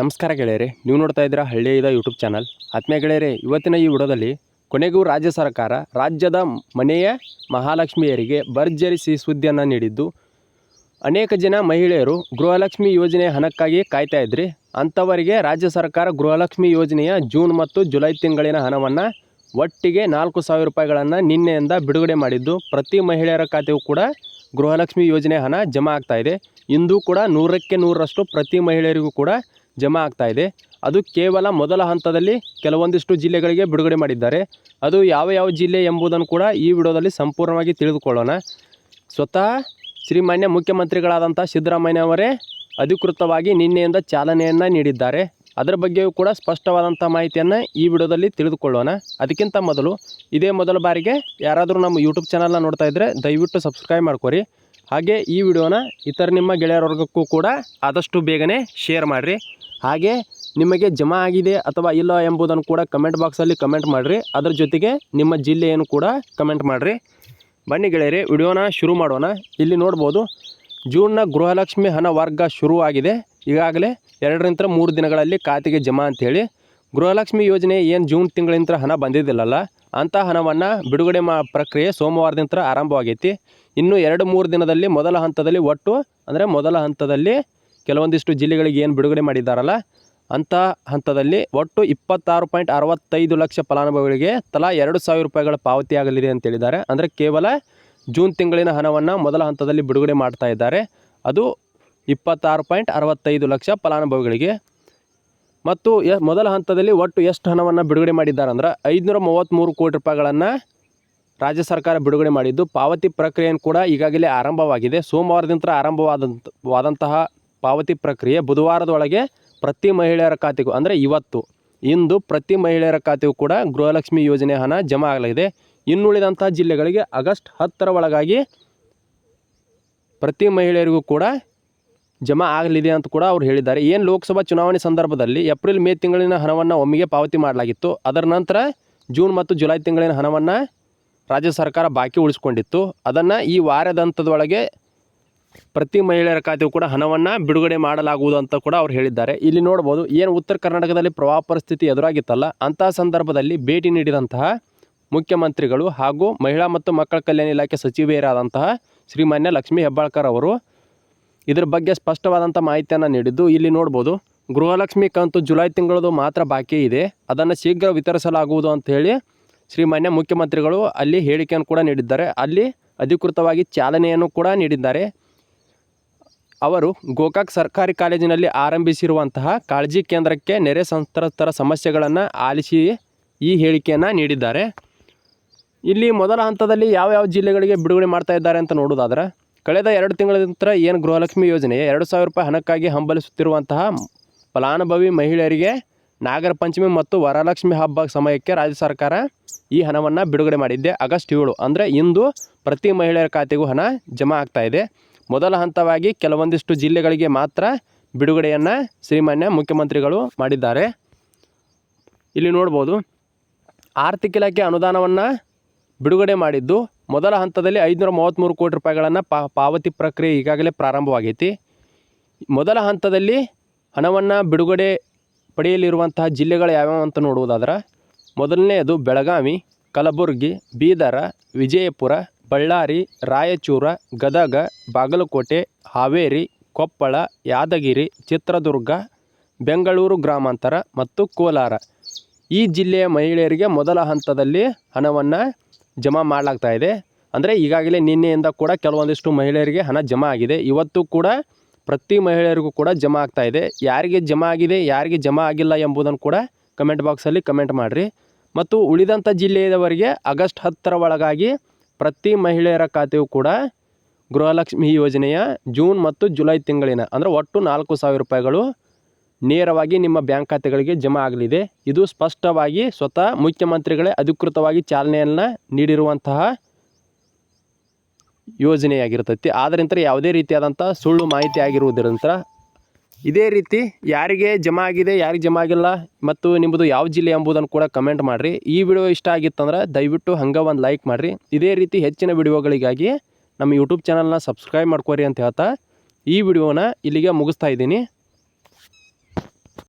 ನಮಸ್ಕಾರ ಗೆಳೆಯರೆ, ನೀವು ನೋಡ್ತಾ ಇದ್ದೀರಾ ಹಳ್ಳಿಯದ ಯೂಟ್ಯೂಬ್ ಚಾನಲ್. ಆತ್ಮೀಯ ಗೆಳೆಯರೆ, ಇವತ್ತಿನ ಈ ವಿಡಿಯೋದಲ್ಲಿ ಕೊನೆಗೂ ರಾಜ್ಯ ಸರ್ಕಾರ ರಾಜ್ಯದ ಮನೆಯ ಮಹಾಲಕ್ಷ್ಮಿಯರಿಗೆ ಭರ್ಜರಿ ಸುದ್ದಿಯನ್ನು ನೀಡಿದ್ದು, ಅನೇಕ ಜನ ಮಹಿಳೆಯರು ಗೃಹಲಕ್ಷ್ಮಿ ಯೋಜನೆಯ ಹಣಕ್ಕಾಗಿ ಕಾಯ್ತಾ ಇದ್ರಿ. ಅಂಥವರಿಗೆ ರಾಜ್ಯ ಸರ್ಕಾರ ಗೃಹಲಕ್ಷ್ಮಿ ಯೋಜನೆಯ ಜೂನ್ ಮತ್ತು ಜುಲೈ ತಿಂಗಳಿನ ಹಣವನ್ನು ಒಟ್ಟಿಗೆ ನಾಲ್ಕು ಸಾವಿರ ರೂಪಾಯಿಗಳನ್ನು ನಿನ್ನೆಯಿಂದ ಬಿಡುಗಡೆ ಮಾಡಿದ್ದು, ಪ್ರತಿ ಮಹಿಳೆಯರ ಖಾತೆಯೂ ಕೂಡ ಗೃಹಲಕ್ಷ್ಮಿ ಯೋಜನೆ ಹಣ ಜಮಾ ಆಗ್ತಾ ಇದೆ. ಇಂದು ಕೂಡ ನೂರಕ್ಕೆ ನೂರರಷ್ಟು ಪ್ರತಿ ಮಹಿಳೆಯರಿಗೂ ಕೂಡ ಜಮಾ ಇದೆ. ಅದು ಕೇವಲ ಮೊದಲ ಹಂತದಲ್ಲಿ ಕೆಲವೊಂದಿಷ್ಟು ಜಿಲ್ಲೆಗಳಿಗೆ ಬಿಡುಗಡೆ ಮಾಡಿದ್ದಾರೆ. ಅದು ಯಾವ ಯಾವ ಜಿಲ್ಲೆ ಎಂಬುದನ್ನು ಕೂಡ ಈ ವಿಡಿಯೋದಲ್ಲಿ ಸಂಪೂರ್ಣವಾಗಿ ತಿಳಿದುಕೊಳ್ಳೋಣ. ಸ್ವತಃ ಶ್ರೀಮಾನ್ಯ ಮುಖ್ಯಮಂತ್ರಿಗಳಾದಂಥ ಸಿದ್ದರಾಮಯ್ಯ ಅವರೇ ಅಧಿಕೃತವಾಗಿ ನಿನ್ನೆಯಿಂದ ಚಾಲನೆಯನ್ನು ನೀಡಿದ್ದಾರೆ. ಅದರ ಬಗ್ಗೆಯೂ ಕೂಡ ಸ್ಪಷ್ಟವಾದಂಥ ಮಾಹಿತಿಯನ್ನು ಈ ವಿಡಿಯೋದಲ್ಲಿ ತಿಳಿದುಕೊಳ್ಳೋಣ. ಅದಕ್ಕಿಂತ ಮೊದಲು ಇದೇ ಮೊದಲ ಬಾರಿಗೆ ಯಾರಾದರೂ ನಮ್ಮ ಯೂಟ್ಯೂಬ್ ಚಾನಲ್ನ ನೋಡ್ತಾ ಇದ್ದರೆ ದಯವಿಟ್ಟು ಸಬ್ಸ್ಕ್ರೈಬ್ ಮಾಡ್ಕೊರಿ. ಹಾಗೆ ಈ ವಿಡಿಯೋನ ಇತರ ನಿಮ್ಮ ಗೆಳೆಯರವರ್ಗಕ್ಕೂ ಕೂಡ ಆದಷ್ಟು ಬೇಗನೆ ಶೇರ್ ಮಾಡಿರಿ. ಹಾಗೆ ನಿಮಗೆ ಜಮಾ ಆಗಿದೆ ಅಥವಾ ಇಲ್ಲ ಎಂಬುದನ್ನು ಕೂಡ ಕಮೆಂಟ್ ಬಾಕ್ಸಲ್ಲಿ ಕಮೆಂಟ್ ಮಾಡಿರಿ. ಅದರ ಜೊತೆಗೆ ನಿಮ್ಮ ಜಿಲ್ಲೆಯನ್ನು ಕೂಡ ಕಮೆಂಟ್ ಮಾಡಿರಿ. ಬನ್ನಿ ಗೆಳೆಯರಿ, ವಿಡಿಯೋನ ಶುರು ಮಾಡೋಣ. ಇಲ್ಲಿ ನೋಡ್ಬೋದು, ಜೂನ್ನ ಗೃಹಲಕ್ಷ್ಮಿ ಹಣ ವರ್ಗ ಶುರುವಾಗಿದೆ. ಈಗಾಗಲೇ ಎರಡರಿಂದ ಮೂರು ದಿನಗಳಲ್ಲಿ ಖಾತೆಗೆ ಜಮಾ ಅಂಥೇಳಿ ಗೃಹಲಕ್ಷ್ಮಿ ಯೋಜನೆ ಏನು ಜೂನ್ ತಿಂಗಳಿಂದ ಹಣ ಬಂದಿದ್ದಿಲ್ಲಲ್ಲ ಅಂಥ ಹಣವನ್ನು ಬಿಡುಗಡೆ ಮಾ ಪ್ರಕ್ರಿಯೆ ಸೋಮವಾರದಿಂದ ಆರಂಭವಾಗೈತಿ. ಇನ್ನು ಎರಡು ಮೂರು ದಿನದಲ್ಲಿ ಮೊದಲ ಹಂತದಲ್ಲಿ ಒಟ್ಟು ಅಂದರೆ ಮೊದಲ ಹಂತದಲ್ಲಿ ಕೆಲವೊಂದಿಷ್ಟು ಜಿಲ್ಲೆಗಳಿಗೆ ಏನು ಬಿಡುಗಡೆ ಮಾಡಿದ್ದಾರಲ್ಲ ಅಂಥ ಹಂತದಲ್ಲಿ ಒಟ್ಟು ಇಪ್ಪತ್ತಾರು ಪಾಯಿಂಟ್ ಅರವತ್ತೈದು ಲಕ್ಷ ಫಲಾನುಭವಿಗಳಿಗೆ ತಲಾ ಎರಡು ಸಾವಿರ ರೂಪಾಯಿಗಳ ಪಾವತಿಯಾಗಲಿದೆ ಅಂತ ಹೇಳಿದ್ದಾರೆ. ಅಂದರೆ ಕೇವಲ ಜೂನ್ ತಿಂಗಳಿನ ಹಣವನ್ನು ಮೊದಲ ಹಂತದಲ್ಲಿ ಬಿಡುಗಡೆ ಮಾಡ್ತಾ ಇದ್ದಾರೆ. ಅದು ಇಪ್ಪತ್ತಾರು ಪಾಯಿಂಟ್ ಅರವತ್ತೈದು ಲಕ್ಷ ಫಲಾನುಭವಿಗಳಿಗೆ ಮತ್ತು ಮೊದಲ ಹಂತದಲ್ಲಿ ಒಟ್ಟು ಎಷ್ಟು ಹಣವನ್ನು ಬಿಡುಗಡೆ ಮಾಡಿದ್ದಾರೆ ಅಂದ್ರೆ ಐದುನೂರ ಮೂವತ್ತ್ಮೂರು ಕೋಟಿ ರೂಪಾಯಿಗಳನ್ನು ರಾಜ್ಯ ಸರ್ಕಾರ ಬಿಡುಗಡೆ ಮಾಡಿದ್ದು. ಪಾವತಿ ಪ್ರಕ್ರಿಯೆಯನ್ನು ಕೂಡ ಈಗಾಗಲೇ ಆರಂಭವಾಗಿದೆ. ಸೋಮವಾರದಿಂದ ಆರಂಭವಾದಂಥ ಪಾವತಿ ಪ್ರಕ್ರಿಯೆ ಬುಧವಾರದೊಳಗೆ ಪ್ರತಿ ಮಹಿಳೆಯರ ಖಾತೆಗೂ, ಅಂದರೆ ಇವತ್ತು, ಇಂದು ಪ್ರತಿ ಮಹಿಳೆಯರ ಖಾತೆಗೂ ಕೂಡ ಗೃಹಲಕ್ಷ್ಮಿ ಯೋಜನೆ ಹಣ ಜಮಾ ಆಗಲಿದೆ. ಇನ್ನುಳಿದಂತಹ ಜಿಲ್ಲೆಗಳಿಗೆ ಆಗಸ್ಟ್ ಹತ್ತರ ಒಳಗಾಗಿ ಪ್ರತಿ ಮಹಿಳೆಯರಿಗೂ ಕೂಡ ಜಮಾ ಆಗಲಿದೆ ಅಂತ ಕೂಡ ಅವರು ಹೇಳಿದ್ದಾರೆ. ಏನು ಲೋಕಸಭಾ ಚುನಾವಣೆ ಸಂದರ್ಭದಲ್ಲಿ ಏಪ್ರಿಲ್ ಮೇ ತಿಂಗಳಿನ ಹಣವನ್ನು ಒಮ್ಮೆಗೆ ಪಾವತಿ ಮಾಡಲಾಗಿತ್ತು. ಅದರ ನಂತರ ಜೂನ್ ಮತ್ತು ಜುಲೈ ತಿಂಗಳಿನ ಹಣವನ್ನು ರಾಜ್ಯ ಸರ್ಕಾರ ಬಾಕಿ ಉಳಿಸ್ಕೊಂಡಿತ್ತು. ಅದನ್ನು ಈ ವಾರದಂತದೊಳಗೆ ಪ್ರತಿ ಮಹಿಳೆಯರ ಖಾತೆಗೂ ಕೂಡ ಹಣವನ್ನು ಬಿಡುಗಡೆ ಮಾಡಲಾಗುವುದು ಅಂತ ಕೂಡ ಅವ್ರು ಹೇಳಿದ್ದಾರೆ. ಇಲ್ಲಿ ನೋಡ್ಬೋದು, ಏನು ಉತ್ತರ ಕರ್ನಾಟಕದಲ್ಲಿ ಪ್ರವಾಹ ಪರಿಸ್ಥಿತಿ ಎದುರಾಗಿತ್ತಲ್ಲ ಅಂತಹ ಸಂದರ್ಭದಲ್ಲಿ ಭೇಟಿ ನೀಡಿದಂತಹ ಮುಖ್ಯಮಂತ್ರಿಗಳು ಹಾಗೂ ಮಹಿಳಾ ಮತ್ತು ಮಕ್ಕಳ ಕಲ್ಯಾಣ ಇಲಾಖೆ ಸಚಿವೆಯರಾದಂತಹ ಶ್ರೀಮಾನ್ಯ ಲಕ್ಷ್ಮೀ ಹೆಬ್ಬಾಳ್ಕರ್ ಅವರು ಇದ್ರ ಬಗ್ಗೆ ಸ್ಪಷ್ಟವಾದಂಥ ಮಾಹಿತಿಯನ್ನು ನೀಡಿದ್ದು ಇಲ್ಲಿ ನೋಡ್ಬೋದು. ಗೃಹಲಕ್ಷ್ಮಿ ಕಂತು ಜುಲೈ ತಿಂಗಳದು ಮಾತ್ರ ಬಾಕಿ ಇದೆ. ಅದನ್ನು ಶೀಘ್ರ ವಿತರಿಸಲಾಗುವುದು ಅಂತ ಹೇಳಿ ಶ್ರೀಮಾನ್ಯ ಮುಖ್ಯಮಂತ್ರಿಗಳು ಅಲ್ಲಿ ಹೇಳಿಕೆಯನ್ನು ಕೂಡ ನೀಡಿದ್ದಾರೆ. ಅಲ್ಲಿ ಅಧಿಕೃತವಾಗಿ ಚಾಲನೆಯನ್ನು ಕೂಡ ನೀಡಿದ್ದಾರೆ. ಅವರು ಗೋಕಾಕ್ ಸರ್ಕಾರಿ ಕಾಲೇಜಿನಲ್ಲಿ ಆರಂಭಿಸಿರುವಂತಹ ಕಾಳಜಿ ಕೇಂದ್ರಕ್ಕೆ ನೆರೆ ಸಂತ್ರಸ್ತರ ಸಮಸ್ಯೆಗಳನ್ನು ಆಲಿಸಿ ಈ ಹೇಳಿಕೆಯನ್ನು ನೀಡಿದ್ದಾರೆ. ಇಲ್ಲಿ ಮೊದಲ ಹಂತದಲ್ಲಿ ಯಾವ ಯಾವ ಜಿಲ್ಲೆಗಳಿಗೆ ಬಿಡುಗಡೆ ಮಾಡ್ತಾ ಇದ್ದಾರೆ ಅಂತ ನೋಡೋದಾದ್ರೆ ಕಳೆದ ಎರಡು ತಿಂಗಳ ನಂತರ ಏನು ಗೃಹಲಕ್ಷ್ಮಿ ಯೋಜನೆ? ಎರಡು ಸಾವಿರ ರೂಪಾಯಿ ಹಣಕ್ಕಾಗಿ ಹಂಬಲಿಸುತ್ತಿರುವಂತಹ ಫಲಾನುಭವಿ ಮಹಿಳೆಯರಿಗೆ ನಾಗರ ಪಂಚಮಿ ಮತ್ತು ವರಲಕ್ಷ್ಮಿ ಹಬ್ಬ ಸಮಯಕ್ಕೆ ರಾಜ್ಯ ಸರ್ಕಾರ ಈ ಹಣವನ್ನು ಬಿಡುಗಡೆ ಮಾಡಿದ್ದೆ ಆಗಸ್ಟ್ ಏಳು ಅಂದರೆ ಇಂದು ಪ್ರತಿ ಮಹಿಳೆಯರ ಖಾತೆಗೂ ಹಣ ಜಮಾ ಆಗ್ತಾ ಇದೆ. ಮೊದಲ ಹಂತವಾಗಿ ಕೆಲವೊಂದಿಷ್ಟು ಜಿಲ್ಲೆಗಳಿಗೆ ಮಾತ್ರ ಬಿಡುಗಡೆಯನ್ನು ಶ್ರೀಮಾನ್ಯ ಮುಖ್ಯಮಂತ್ರಿಗಳು ಮಾಡಿದ್ದಾರೆ. ಇಲ್ಲಿ ನೋಡ್ಬೋದು, ಆರ್ಥಿಕ ಇಲಾಖೆ ಅನುದಾನವನ್ನು ಬಿಡುಗಡೆ ಮಾಡಿದ್ದು ಮೊದಲ ಹಂತದಲ್ಲಿ ಐದುನೂರ ಮೂವತ್ತ್ಮೂರು ಕೋಟಿ ರೂಪಾಯಿಗಳನ್ನು ಪಾವತಿ ಪ್ರಕ್ರಿಯೆ ಈಗಾಗಲೇ ಪ್ರಾರಂಭವಾಗೈತಿ. ಮೊದಲ ಹಂತದಲ್ಲಿ ಹಣವನ್ನು ಬಿಡುಗಡೆ ಪಡೆಯಲಿರುವಂತಹ ಜಿಲ್ಲೆಗಳು ಯಾವ್ಯಾವ ಅಂತ ನೋಡುವುದಾದ್ರೆ, ಮೊದಲನೆಯದು ಬೆಳಗಾವಿ, ಕಲಬುರಗಿ, ಬೀದರ, ವಿಜಯಪುರ, ಬಳ್ಳಾರಿ, ರಾಯಚೂರು, ಗದಗ, ಬಾಗಲಕೋಟೆ, ಹಾವೇರಿ, ಕೊಪ್ಪಳ, ಯಾದಗಿರಿ, ಚಿತ್ರದುರ್ಗ, ಬೆಂಗಳೂರು ಗ್ರಾಮಾಂತರ ಮತ್ತು ಕೋಲಾರ. ಈ ಜಿಲ್ಲೆಯ ಮಹಿಳೆಯರಿಗೆ ಮೊದಲ ಹಂತದಲ್ಲಿ ಹಣವನ್ನು ಜಮಾ ಮಾಡಲಾಗ್ತಾ ಇದೆ. ಅಂದರೆ ಈಗಾಗಲೇ ನಿನ್ನೆಯಿಂದ ಕೂಡ ಕೆಲವೊಂದಿಷ್ಟು ಮಹಿಳೆಯರಿಗೆ ಹಣ ಜಮಾ ಆಗಿದೆ. ಇವತ್ತು ಕೂಡ ಪ್ರತಿ ಮಹಿಳೆಯರಿಗೂ ಕೂಡ ಜಮಾ ಆಗ್ತಾ ಇದೆ. ಯಾರಿಗೆ ಜಮಾ ಆಗಿದೆ, ಯಾರಿಗೆ ಜಮಾ ಆಗಿಲ್ಲ ಎಂಬುದನ್ನು ಕೂಡ ಕಮೆಂಟ್ ಬಾಕ್ಸಲ್ಲಿ ಕಮೆಂಟ್ ಮಾಡಿರಿ. ಮತ್ತು ಉಳಿದಂಥ ಜಿಲ್ಲೆಯವರಿಗೆ ಆಗಸ್ಟ್ ಹತ್ತರ ಒಳಗಾಗಿ ಪ್ರತಿ ಮಹಿಳೆಯರ ಖಾತೆಯು ಕೂಡ ಗೃಹಲಕ್ಷ್ಮಿ ಯೋಜನೆಯ ಜೂನ್ ಮತ್ತು ಜುಲೈ ತಿಂಗಳಿನ, ಅಂದರೆ ಒಟ್ಟು ನಾಲ್ಕು ಸಾವಿರ ರೂಪಾಯಿಗಳು ನೇರವಾಗಿ ನಿಮ್ಮ ಬ್ಯಾಂಕ್ ಖಾತೆಗಳಿಗೆ ಜಮಾ ಆಗಲಿದೆ. ಇದು ಸ್ಪಷ್ಟವಾಗಿ ಸ್ವತಃ ಮುಖ್ಯಮಂತ್ರಿಗಳೇ ಅಧಿಕೃತವಾಗಿ ಚಾಲನೆಯನ್ನು ನೀಡಿರುವಂತಹ ಯೋಜನೆಯಾಗಿರ್ತೈತಿ. ಆದ್ದರಿಂದ ಯಾವುದೇ ರೀತಿಯಾದಂಥ ಸುಳ್ಳು ಮಾಹಿತಿ ಆಗಿರುವುದರಿಂದ ಇದೇ ರೀತಿ ಯಾರಿಗೆ ಜಮಾ ಆಗಿದೆ, ಯಾರಿಗೆ ಜಮಾ ಆಗಿಲ್ಲ ಮತ್ತು ನಿಮ್ಮದು ಯಾವ ಜಿಲ್ಲೆ ಎಂಬುದನ್ನು ಕೂಡ ಕಮೆಂಟ್ ಮಾಡಿರಿ. ಈ ವಿಡಿಯೋ ಇಷ್ಟ ಆಗಿತ್ತಂದ್ರೆ ದಯವಿಟ್ಟು ಹಂಗೆ ಒಂದು ಲೈಕ್ ಮಾಡಿರಿ. ಇದೇ ರೀತಿ ಹೆಚ್ಚಿನ ವಿಡಿಯೋಗಳಿಗಾಗಿ ನಮ್ಮ ಯೂಟ್ಯೂಬ್ ಚಾನಲ್ನ ಸಬ್ಸ್ಕ್ರೈಬ್ ಮಾಡ್ಕೋರಿ ಅಂತ ಹೇಳ್ತಾ ಈ ವಿಡಿಯೋನ ಇಲ್ಲಿಗೆ ಮುಗಿಸ್ತಾ ಇದ್ದೀನಿ.